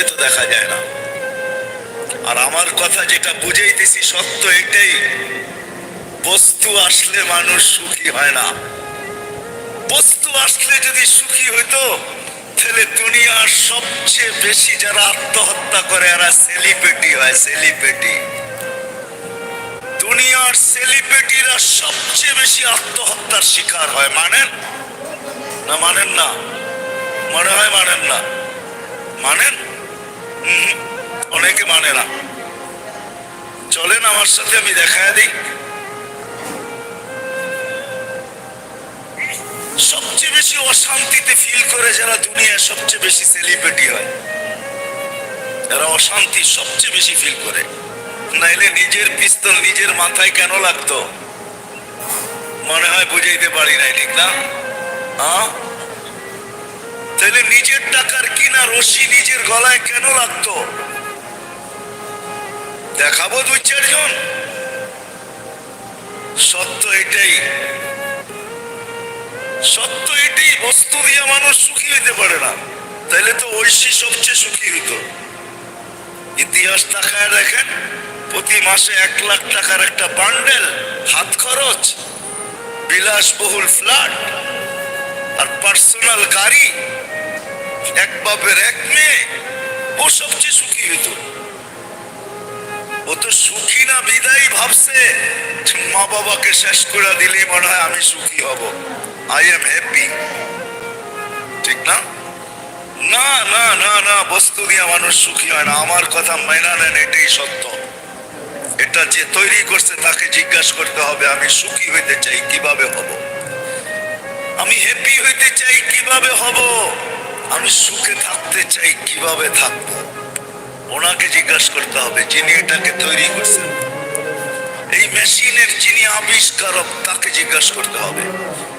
চোখে তো দেখা যায় না। আর আমার কথা যেটা বুঝাইতেছি সত্য এটাই, বস্তু আসলে মানুষ সুখী হয় না। বস্তু আসলে যদি সুখী হইতো, তাহলে দুনিয়ার সবচেয়ে বেশি যারা আত্মহত্যা করে, এরা সেলিব্রিটি হয় সেলিব্রিটি দুনিয়ার সেলিব্রিটিরা সবচেয়ে বেশি আত্মহত্যার শিকার হয়, মানেন? না মানেন না। মনে হয় মানেন না। মানেন? অনেকে মানে না। চলেন আমার সাথে, আমি দেখায় দিই। সবচেয়ে বেশি অশান্তিতে ফিল করে যারা দুনিয়ায় সবচেয়ে বেশি সেলিব্রিটি হয়। এরা অশান্তি সবচেয়ে বেশি ফিল করে। নাইলে নিজের পিস্তল নিজের মাথায় কেন লাগতো? মনে হয় বুঝাইতে পারি নাই, ঠিক না? তাহলে নিজের টাকার কিনা রশি নিজের গলায় কেন লাগতো? দেখাবো দুই চারজন। সত্য এটাই। সত্য এটাই, বস্তু দিয়ে মানুষ সুখী হইতে পারে না। তাহলে তো ঐশী সবচেয়ে সুখী হইতো। ইতিহাস তাকায় দেখেন, প্রতি মাসে এক লাখ টাকার একটা বান্ডেল, হাত খরচ, বিলাসবহুল ফ্ল্যাট, আর পার্সোনাল গাড়ি। এক বাপের এক মেয়ে, ও সবচেয়ে সুখী হইতো। ও তো সুখী না, বিদায় ভাবছে মা বাবাকে শেষ করে দিলেই মনে হয় আমি সুখী হব। আই এম হ্যাপি ঠিক না? না না না না, বস্তু দিয়ে মানুষ সুখী হয় না। আমার কথা মেনা নেন, এটাই সত্য। এটা যে তৈরি করছে, তাকে জিজ্ঞাসা করতে হবে, আমি সুখী হইতে চাই, কীভাবে হব? আমি হ্যাপি হইতে চাই, কীভাবে হব? আমি সুখে থাকতে চাই, কীভাবে থাকব? ওনাকে জিজ্ঞাসা করতে হবে, যিনি এটাকে তৈরি করছেন। এই মেশিনের যিনি আবিষ্কারক, তাকে জিজ্ঞাসা করতে হবে।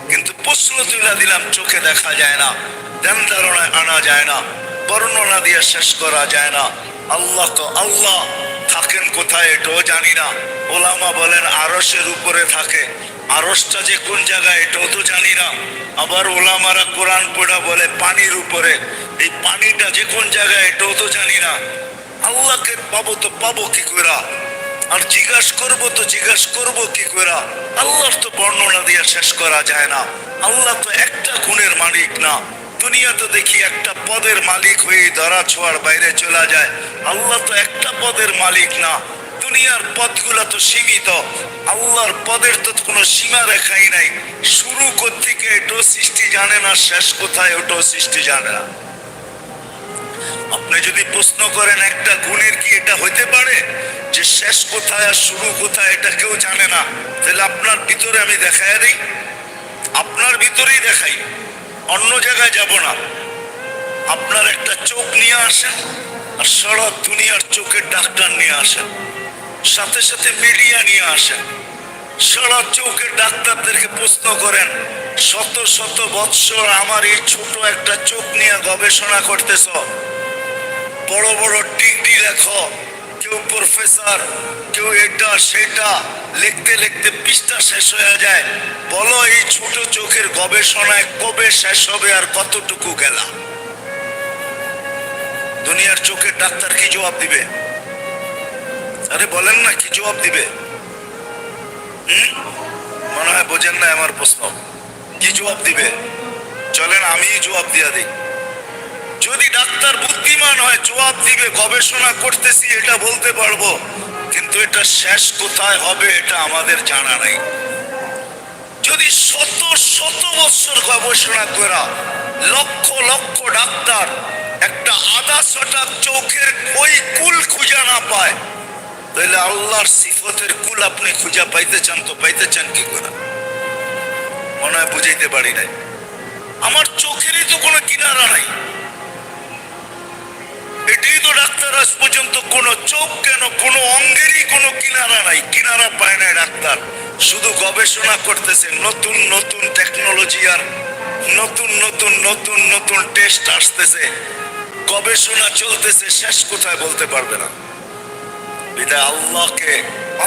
কিন্তু প্রশ্ন তুলে দিলাম, চোখে দেখা যায় না ধ্যান ধারণায় আনা যায় না, বর্ণনা দিয়ে শেষ করা যায় না। আল্লাহ তো আল্লাহ, থাকেন কোথায় এটাও জানি না। ওলামা বলেন আরসের উপরে থাকে। আরসটা যে কোন জায়গায় এটাও তো জানি না। আবার ওলামারা কোরআন পড়া বলে পানির উপরে। এই পানিটা যে কোন জায়গায় এটাও তো জানি না। আল্লাহকে পাবো তো পাবো কি করে আর জিজ্ঞাস করব তো জিজ্ঞাস করব কি করে আল্লাহর তো বর্ণনা দিয়ে শেষ করা যায় না। আল্লাহ তো একটা গুণের মালিক না। দুনিয়া তো দেখি একটা পদের মালিক হয়ে ধরা ছোঁয়ার বাইরে চলে যায়। আল্লাহ তো একটা পদের মালিক না। দুনিয়ার পদগুলো তো সীমিত। আল্লাহর পদের তো কোনো সীমা রেখাই নাই। শুরু থেকে এটাও সৃষ্টি জানে না, শেষ কোথায় ওটাও সৃষ্টি জানে না। আপনি যদি প্রশ্ন করেন, একটা গুণের কি এটা হইতে পারে? যে শেষ কোথায় আর শুরু কোথায় এটা কেউ জানে না। তাহলে আপনার ভিতরে আমি দেখাই দিই। আপনার ভিতরেই দেখাই। অন্য জায়গায় যাব না। আপনার একটা চোখ নিয়ে আসেন, আর সারা দুনিয়ার চোখের ডাক্তার নিয়ে আসেন। সাথে সাথে মিডিয়া নিয়ে আসেন। সারা চোখের ডাক্তারদেরকে প্রশ্ন করেন, শত শত বৎসর আমার এই ছোট একটা চোখ নিয়ে গবেষণা করতেছ। বড় বড় ডিগ্রি লেখো, কেউ প্রফেসর, কেউ এটা সেটা, লিখতে লিখতে পৃষ্ঠা শেষ হয়ে যায়। বলো এই ছোট চোখের গবেষণায় কবে শেষ হবে আর কতটুকু গেলাম? দুনিয়ার চোখের ডাক্তার কি জবাব দিবে? আরে বলেন না, কি জবাব দিবে? মনে হয় বোঝেন না আমার প্রশ্ন। কি জবাব দিবে? চলেন আমি জবাব দিয়া দিই। যদি ডাক্তার বুদ্ধিমান হয়, জবাব দিবে, গবেষণা করতেছি, এটা বলতে পারব। কিন্তু এটা শেষ কোথায় হবে, এটা আমাদের জানা নাই। যদি শত শত বছর গবেষণা করা লক্ষ লক্ষ ডাক্তার একটা আধা ছটা চোখের ওই কুল খুঁজে না পায় তাহলে আল্লাহর সিফতের কুল আপনি খুঁজা পাইতে চান তো পাইতে চান কি করে? মনে হয় বুঝাইতে পারি নাই। আমার চোখেরই তো কোনো কিনারা নাই। এটাই তো ডাক্তার আজ পর্যন্ত কোনো চোখ কেন, কোনো অঙ্গেরই কোনো কিনারা নাই। কিনারা পায় নাই ডাক্তার। শুধু গবেষণা করতেছে নতুন নতুন টেকনোলজি আর নতুন নতুন নতুন নতুন টেস্ট আসতেছে। গবেষণা চলতেছে, শেষ কোথায় বলতে পারবে না। বিদায় আল্লাহকে,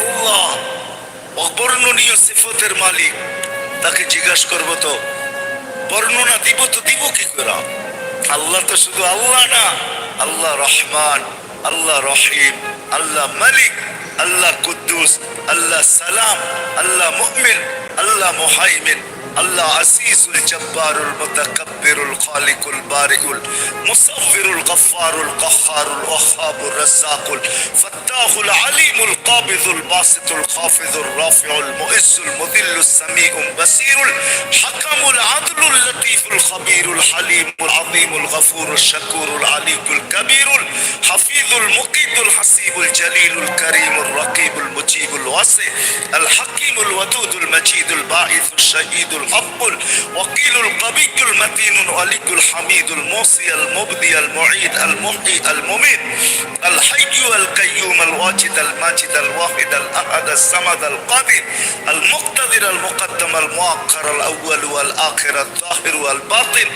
আল্লাহ, অবর্ণনীয় সিফতের মালিক। তাকে জিজ্ঞাসা করব তো, বর্ণনা দিব তো, দিব কি করে? আল্লাহ তো শুধু আল্লাহ না, আল্লাহ রহমান, আল্লাহ রহিম, আল্লাহ মালিক, আল্লাহ কুদ্দুস, আল্লাহ সালাম, আল্লাহ মুমিন, আল্লাহ মুহাইমিন। الله عزيز الجبار المتكبر الخالق البارئ المصور الغفار القهار الوهاب الرزاق الفتاح العليم القابض الباسط الخافض الرافع المؤس المذل السميع البصير الحكم العدل اللطيف الخبير الحليم العظيم الغفور الشكور العلي الكبير الحفيظ المقيت الحسيب الجليل الكريم الرقيب المجيب الواسع الحكيم الودود المجيد الباعث الشهيد الحق وقيل القبي المتين الولي الحميد الموصي المبدي المعيد المحيي المميت الحي القيوم الواجد الماجد الواحد الأحد الصمد القادر المقتدر المقدم المؤخر الأول والآخر الظاهر والباطن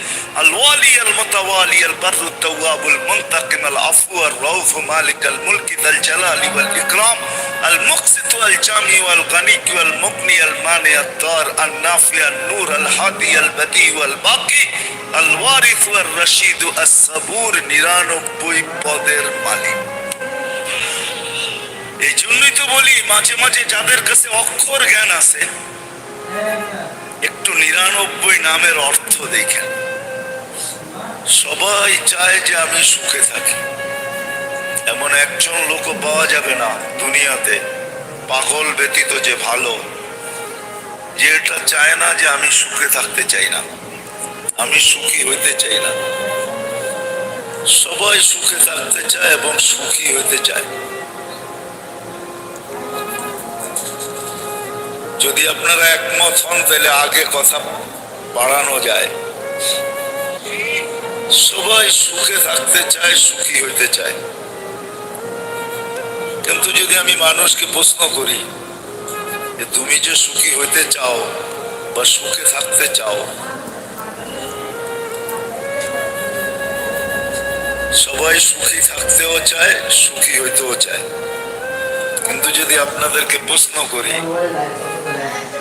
الوالي المتوالي البر التواب المنتقم العفو الرؤوف مالك الملك ذا الجلال والإكرام المقسط والجامع والغني والمقني المانع الدار النافع النور الهادي البديع والباقي الوارث والرشيد الصبور নিরানব্বই পদের মালিক এই জন্যই তো বলি মাঝে মাঝে যাদের কাছে অক্ষর জ্ঞান আছে একটু নিরানব্বই নামের অর্থ দেখেন সবাই চায় যে আমি সুখে থাকি এমন একজন লোক পাওয়া যাবে না দুনিয়াতে পাগল ব্যতীত যে ভালো যে এটা চায় না যে আমি সুখে থাকতে চাই না। আমি সুখী হইতে চাই না। সবাই সুখে থাকতে চায় এবং সুখী হইতে চায়। যদি আপনারা একমত হন, তাহলে আগে কথা বাড়ানো যায়। সবাই সুখে থাকতে চায়, সুখী হইতে চায়। কিন্তু যদি আমি মানুষকে প্রশ্ন করি যে তুমি যে সুখী হইতে চাও বা সুখে থাকতে চাও, সবাই সুখী থাকতেও চায়, সুখী হইতেও চায়। কিন্তু যদি আপনাদেরকে প্রশ্ন করি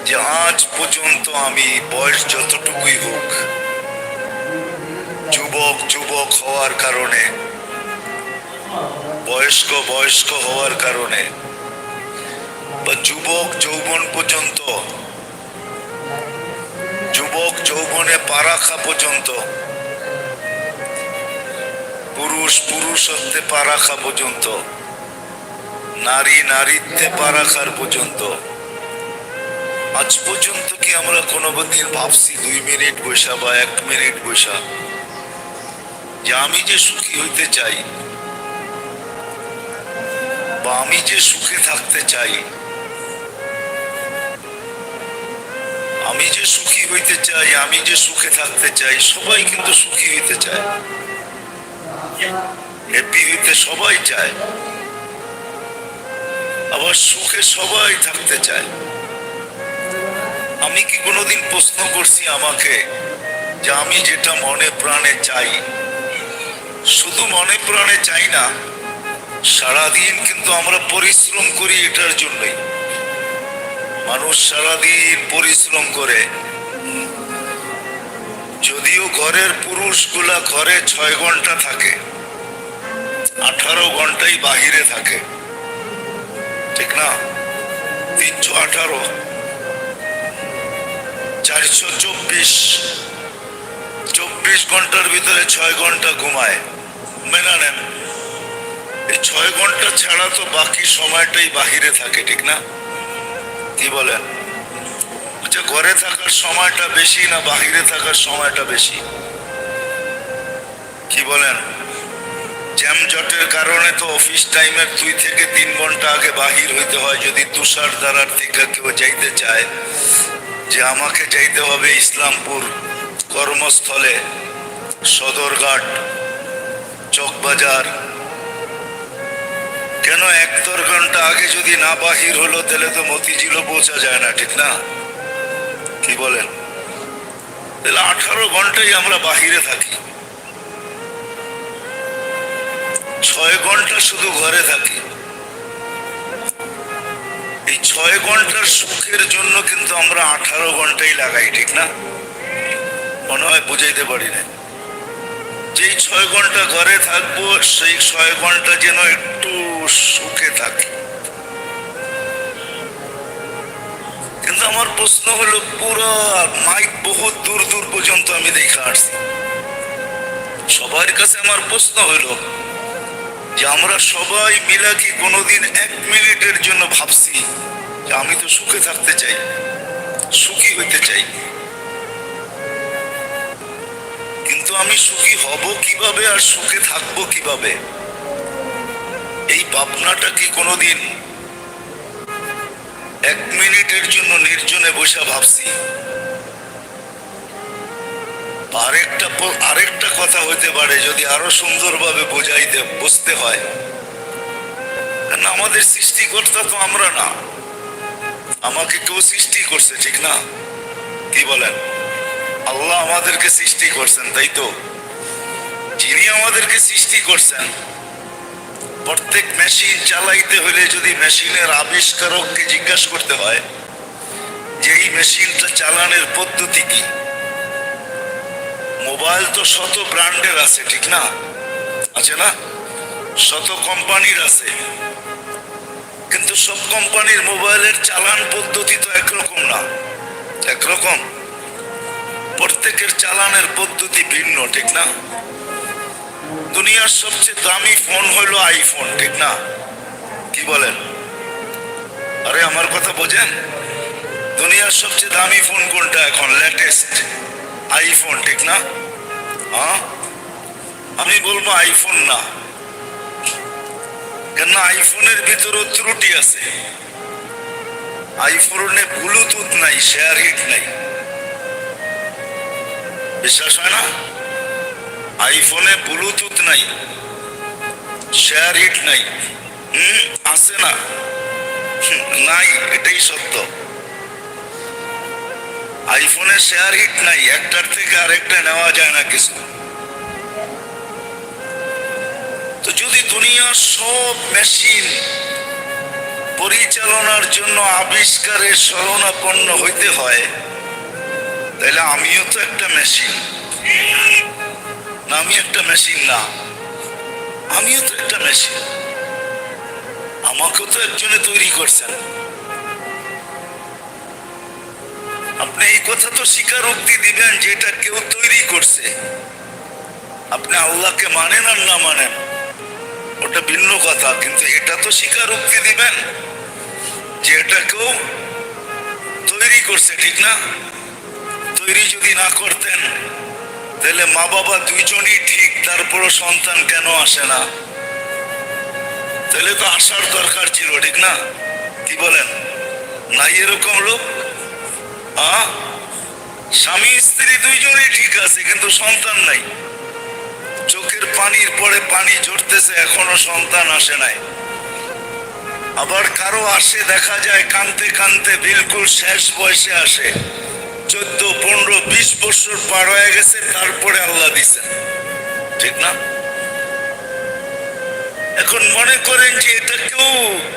যে আজ পর্যন্ত আমি বয়স যতটুকুই হোক, যুবক যুবক হওয়ার কারণে, বয়স্ক বয়স্ক হওয়ার কারণে বা যুবক যৌবন পর্যন্ত। যুবক যৌবনে পা রাখা পর্যন্ত। পুরুষ পুরুষত্বে পা রাখা পর্যন্ত। নারী নারীত্বে পা রাখার পর্যন্ত। আজ পর্যন্ত কি আমরা কোনো দিন ভাবছি দুই মিনিট বৈশা বা এক মিনিট বৈশা? যে আমি যে সুখী হইতে চাই, বা আমি যে সুখে থাকতে চাই আমি যে সুখী হইতে চাই, আমি যে সুখে থাকতে চাই, সবাই কিন্তু সুখী হইতে চায়। সবাই চায়। আবার সুখে সবাই থাকতে চায়। আমি কি কোনোদিন প্রশ্ন করছি আমাকে যে আমি যেটা মনে প্রাণে চাই? শুধু মনে প্রাণে চাই না, সারাদিন কিন্তু আমরা পরিশ্রম করি এটার জন্যই। মানুষ সারাদিন পরিশ্রম করে। যদিও ঘরের পুরুষগুলা ঘরে ছয় ঘণ্টা থাকে, আঠারো ঘন্টাই বাহিরে থাকে। ঠিক না? তিনশো আঠারো, চারশো চব্বিশ চব্বিশ ঘণ্টার ভিতরে ছয় ঘণ্টা ঘুমায়। মেনা নেন, এই ছয় ঘণ্টা ছাড়া তো বাকি সময়টাই বাহিরে থাকে, ঠিক না? কি বলেন? আচ্ছা ঘরে থাকার সময়টা বেশি না বাহিরে থাকার সময়টা বেশি? কি বলেন? জ্যামজটের কারণে তো অফিস টাইমের দুই থেকে তিন ঘণ্টা আগে বাহির হইতে হয়। যদি তুষার দ্বারার থেকে কেউ যাইতে চায়, যে আমাকে যাইতে হবে ইসলামপুর কর্মস্থলে, সদরঘাট, চকবাজার কেন এক দেড় ঘণ্টা আগে যদি না বাহির হলো, তাহলে তো মতিঝিলও পৌঁছা যায় না, ঠিক না? কি বলেন? তাহলে আঠারো ঘন্টাই আমরা বাহিরে থাকি। ছয় ঘণ্টা শুধু ঘরে থাকি। এই ছয় ঘণ্টার সুখের জন্য কিন্তু আমরা আঠারো ঘন্টাই লাগাই, ঠিক না? মনে হয় বুঝাইতে পারি না যেই ছয় ঘণ্টা ঘরে থাকব, সেই ছয় ঘণ্টা যেন একটু সুখে থাকি। কিন্তু আমার প্রশ্ন হলো, পুরো মাইক বহুত দূর দূর পর্যন্ত আমি দেখে আসছি। সবার কাছে আমার প্রশ্ন হলো যে, আমরা সবাই মিলা কি কোনোদিন এক মিনিটের জন্য ভাবছি যে, আমি তো সুখে থাকতে চাই, সুখী হইতে চাই? কিন্তু আমি সুখী হব কীভাবে আর সুখে থাকব কীভাবে? এই ভাবনাটা কি কোনোদিন এক মিনিটের জন্য নির্জনে বসে ভাবছি। আরেকটা আরেকটা কথা হইতে পারে যদি আরও সুন্দরভাবে বোঝাইতে, বুঝতে হয়। কারণ আমাদের সৃষ্টিকর্তা তো আমরা না। আমাকে কেউ সৃষ্টি করছে, ঠিক না? কি বলেন? আল্লাহ আমাদেরকে সৃষ্টি করছেন, তাই তো? যিনি আমাদেরকে সৃষ্টি করছেন, প্রত্যেক মেশিন চালাইতে হলে যদি মেশিনের আবিষ্কারককে জিজ্ঞাসা করতে হয়, যে এই মেশিনটা চালানোর পদ্ধতি কি? মোবাইল তো শত ব্র্যান্ডের আছে, ঠিক না? আছে না? শত কোম্পানির আছে। কিন্তু সব কোম্পানির মোবাইলের চালান পদ্ধতি তো একরকম না। একরকম। প্রত্যেকের চালানের পদ্ধতি ভিন্ন, ঠিক না? দুনিয়ার সবচেয়ে দামি ফোন হলো আইফোন ঠিক না? কি বলেন? আরে, আমার কথা বোঝেন? দুনিয়ার সবচেয়ে দামি ফোন কোনটা এখন? লেটেস্ট আইফোন ঠিক না? হ্যাঁ? আমি বলব আইফোন না। কেন আইফোনের ভিতরেও ত্রুটি আছে। আইফোনে ব্লুটুথ নাই শেয়ার হিট নাই। বিশ্বাস হয় না? আইফোনে ব্লুটুথ নাই শেয়ার হিট নাই, হুম, আছে না? নাই, এটাই সত্য। আইফোনে শেয়ার হিট নাই, একটার থেকে আরেকটা নেওয়া যায় না কিছু। তো যদি দুনিয়ার সব মেশিন পরিচালনার জন্য আবিষ্কারের শরণাপন্ন হইতে হয় তাহলে আমিও তো একটা মেশিন আমি একটা মেশিন না। আমিও তো একটা মেশিন আমাকেও তো একজনে তৈরি করছেন। আপনি এই কথা তো স্বীকারোক্তি দিবেন যে এটা কেউ তৈরি করছে। আপনি আল্লাহকে মানেন আর না মানেন, ওটা ভিন্ন কথা, কিন্তু এটা তো স্বীকারোক্তি দিবেন যে এটা কেউ তৈরি করছে, ঠিক না? তৈরি যদি না করতেন, তাহলে মা বাবা দুইজনই ঠিক, তারপরও সন্তান কেন আসে না? তাহলে তো আসার দরকার ছিল, ঠিক না? কি বলেন? নাই এরকম লোক? আ? স্বামী, স্ত্রী দুইজনই ঠিক আছে, কিন্তু সন্তান নাই। চোখের পানির পরে পানি ঝরতেছে, এখনও সন্তান আসে নাই। আবার কারও আসে, দেখা যায়, কানতে কানতে বিলকুল শেষ বয়সে আসে। চোদ্দ, পনেরো, বিশ বছর পার হয়ে গেছে, তারপরে আল্লাহ দিছেন ঠিক না? এখন মনে করেন যে এটা কেউ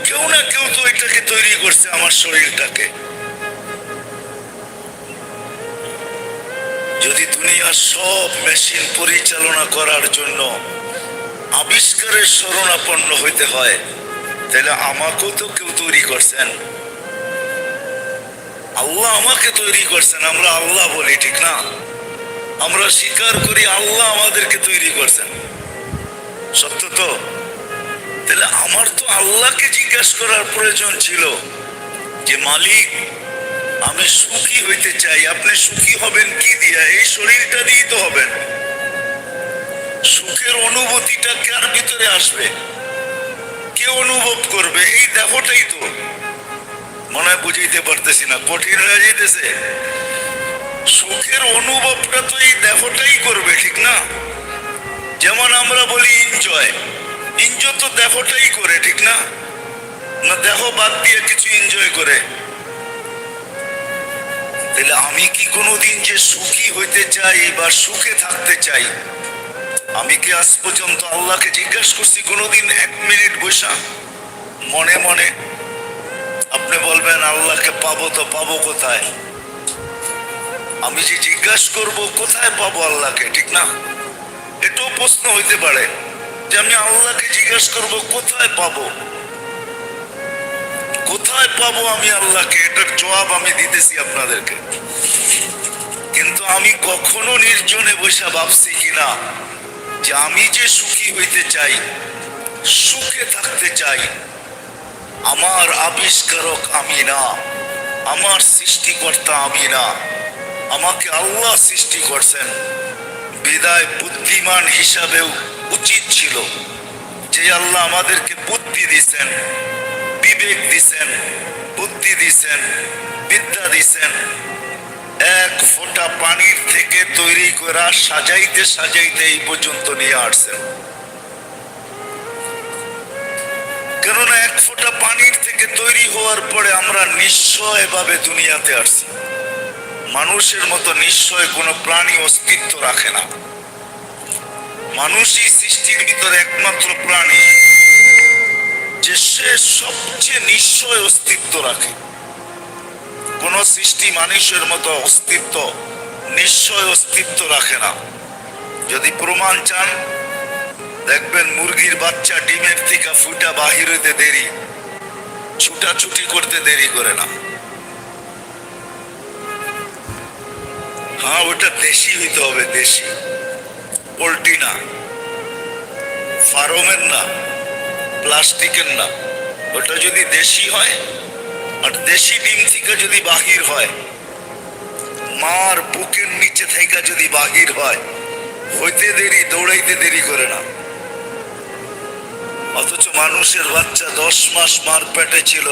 কেউ না কেউ তো এটাকে তৈরি করছে আমার শরীরটাকে। যদি দুনিয়ার সব মেশিন পরিচালনা করার জন্য আবিষ্কারের শরণাপন্ন হইতে হয়, তাহলে আমাকেও তো কেউ তৈরি করছেন। আল্লাহ আমাকে তৈরি করছেন, আমরা আল্লাহ বলি, ঠিক না? আমরা স্বীকার করি আল্লাহ আমাদেরকে তৈরি করছেন। সত্য তো? তাহলে আমার তো আল্লাহকে জিজ্ঞাসা করার প্রয়োজন ছিল যে, মালিক, আমি সুখী হইতে চাই, আপনি সুখী হবেন কি দিয়া? এই শরীরটা দিয়েই তো হবেন। সুখের অনুভূতিটা কার ভিতরে আসবে? কে অনুভব করবে? এই দেহটাই তো। মনে হয় বুঝাইতে পারতেছি না, কঠিন হয়ে যেতেছে সুখের অনুভবটা তো এই দেহটাই করবে, ঠিক না? যেমন আমরা বলি এনজয় এনজয় তো দেহটাই করে, ঠিক না? না, দেহ বাদ দিয়ে কিছু এনজয় করে। তাহলে আমি কি কোনোদিন যে সুখী হইতে চাই বা সুখে থাকতে চাই, আমি কি আজ পর্যন্ত আল্লাহকে জিজ্ঞাসা করছি কোনোদিন? এক মিনিট বসা মনে মনে আপনি বলবেন, আল্লাহকে পাবো তো পাবো কোথায়? আমি যে জিজ্ঞাসা করব, কোথায় পাবো আল্লাহকে, ঠিক না? এটাও প্রশ্ন হইতে পারে যে আমি আল্লাহকে জিজ্ঞেস করব, কোথায় পাবো? কোথায় পাবো আমি আল্লাহকে? এটার জবাব আমি দিতেছি আপনাদেরকে। কিন্তু আমি কখনো নির্জনে বসে ভাবছি কিনা যে আমি যে সুখী হইতে চাই, সুখে থাকতে চাই আমার আবিষ্কারক আমি না আমার সৃষ্টিকর্তা আমি না আমাকে আল্লাহ সৃষ্টি করছেন, বিদায় বুদ্ধিমান হিসাবেও উচিত ছিল। যে আল্লাহ আমাদেরকে বুদ্ধি দিছেন, বিবেক দিছেন, বুদ্ধি দিছেন, বিদ্যা দিছেন, এক ফোঁটা পানির থেকে তৈরি করা সাজাইতে সাজাইতে এই পর্যন্ত নিয়ে আসছেন। কেননা এক ফোঁটা পানির থেকে তৈরি হওয়ার পরে আমরা নিশ্চয় ভাবে দুনিয়াতে আসছি। মানুষের মতো নিশ্চয় কোনো প্রাণী অস্তিত্ব রাখে না। মানুষই সৃষ্টির ভিতরে একমাত্র প্রাণী, যে সে সবচেয়ে নিশ্চয় অস্তিত্ব রাখে। কোন সৃষ্টি মানুষের মতো অস্তিত্ব নিশ্চয় অস্তিত্ব রাখে না। যদি প্রমাণ চান দেখবেন মুরগির বাচ্চা ডিমের থেকে ফুটা বাহির হইতে দেরি। ছুটাছুটি করতে দেরি করে না। হ্যাঁ ওটা দেশি হইতে হবে, দেশি। পোল্ট্রি না। ফার্মের না, প্লাস্টিকের না। ওটা যদি দেশি হয়, আর দেশি ডিম থেকে যদি বাহির হয়, মার বুকের নিচে থেকে যদি বাহির হয়, হইতে দেরি, দৌড়াইতে দেরি করে না। অথচ মানুষের বাচ্চা দশ মাস মার পেটে ছিল।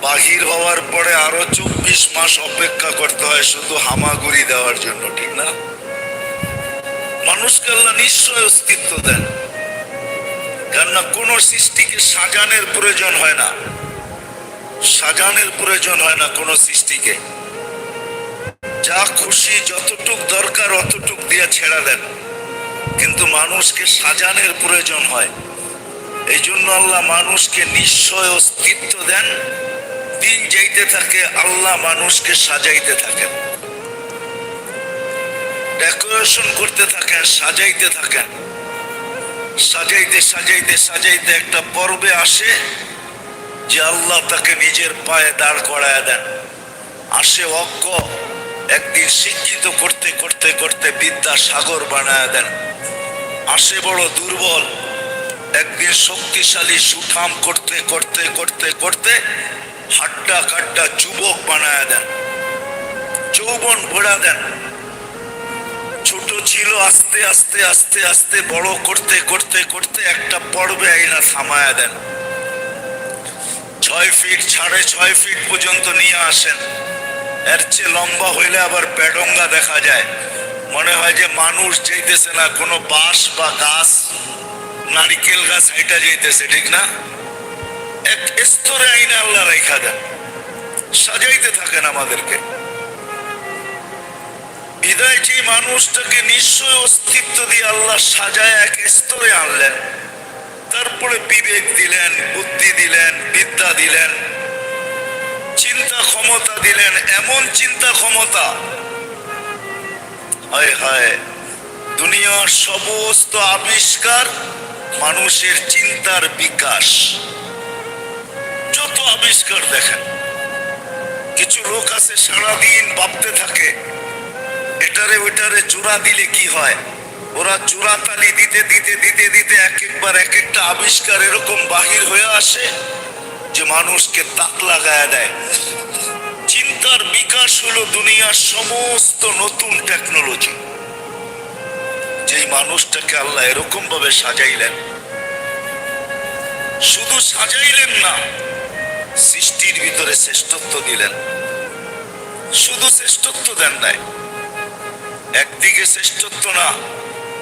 বাহির হওয়ার পরে আরও চব্বিশ মাস অপেক্ষা করতে হয় শুধু হামাগুড়ি দেওয়ার জন্য, ঠিক না? মানুষকে আল্লাহ নিশ্চয় অস্তিত্ব দেন। কেননা কোন সৃষ্টিকে সাজানের প্রয়োজন হয় না। সাজানের প্রয়োজন হয় না কোন সৃষ্টিকে। যা খুশি যতটুক দরকার অতটুক দিয়ে ছেড়া দেন। কিন্তু মানুষকে সাজানের প্রয়োজন হয়। এই জন্য আল্লাহ মানুষকে নিশ্চয় অস্তিত্ব দেন। দিন যাইতে থাকে, আল্লাহ মানুষকে সাজাইতে থাকেন। ডেকোরেশন করতে থাকেন, সাজাইতে থাকেন। সাজাইতে সাজাইতে সাজাইতে একটা পর্বে আসে যে আল্লাহ তাকে নিজের পায়ে দাঁড় করায় দেন। আসে অজ্ঞ, একদিন শিক্ষিত করতে করতে করতে বিদ্যা সাগর বানায় দেন। আসে বড় দুর্বল একদিন শক্তিশালী সুঠাম করতে করতে করতে করতে হাড্ডা কাড্ডা যুবক বানায় দেন। যৌবন ভরা দেন। ছোট ছিল আস্তে আস্তে আস্তে আস্তে, বড় করতে করতে করতে একটা পর্বে আইনা থামায়া দেন। ছয় ফিট, সাড়ে ছয় ফিট পর্যন্ত নিয়ে আসেন। এর চেয়ে লম্বা হইলে আবার পেডঙ্গা দেখা যায়। মনে হয় যে মানুষ যাইতেছে না, কোনো বাঁশ বা গাছ নারিকেল গাছ হাইটা যাইতেছে, ঠিক না? এক স্তরে আইনে আল্লাহ রেখা দেন। সাজাইতে থাকেন আমাদেরকে। বিদায় যে মানুষটাকে নিশ্চয় অস্তিত্ব দিয়ে আল্লাহ সাজায় এক স্তরে আনলেন। তারপরে বিবেক দিলেন, বুদ্ধি দিলেন, বিদ্যা দিলেন, চিন্তা ক্ষমতা দিলেন, এমন চিন্তা ক্ষমতা। হায় হায়, দুনিয়ার সমস্ত আবিষ্কার মানুষের চিন্তার বিকাশ। যত আবিষ্কার দেখেন, কিছু লোক আছে সারাদিন ভাবতে থাকে, এটারে ওইটারে জোড়া দিলে কি হয়? ওরা জোড়া তালি দিতে দিতে দিতে দিতে এক একবার এক একটা আবিষ্কার এরকম বাহির হয়ে আসে যে মানুষকে তাক লাগায় দেয়। চিন্তার বিকাশ হলো দুনিয়ার সমস্ত নতুন টেকনোলজি। মানুষটাকে আল্লাহ এরকম ভাবে সাজাইলেন। শুধু সাজাইলেন না, সৃষ্টির ভিতরে শ্রেষ্ঠত্ব দিলেন। শুধু শ্রেষ্ঠত্ব দেন নাই, একদিকে শ্রেষ্ঠত্ব না,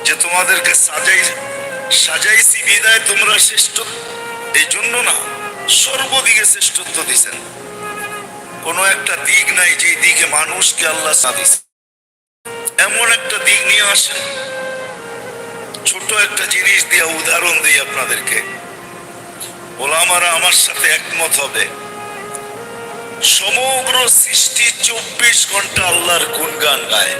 যে তোমাদেরকে সাজাই সাজাইছি, বিদায় তোমরা শ্রেষ্ঠ এই জন্য না, সর্বদিকে শ্রেষ্ঠত্ব দিছেন। কোন একটা দিক নাই যে দিকে মানুষকে আল্লাহ সাদিছে এমন একটা দিক নিয়ে আসেন একটা জিনিস দিয়ে, উদাহরণ দিই আপনাদেরকে। ওলামারা আমার সাথে একমত হবে। সমগ্র সৃষ্টি চব্বিশ ঘণ্টা আল্লাহর গুণগান গায়।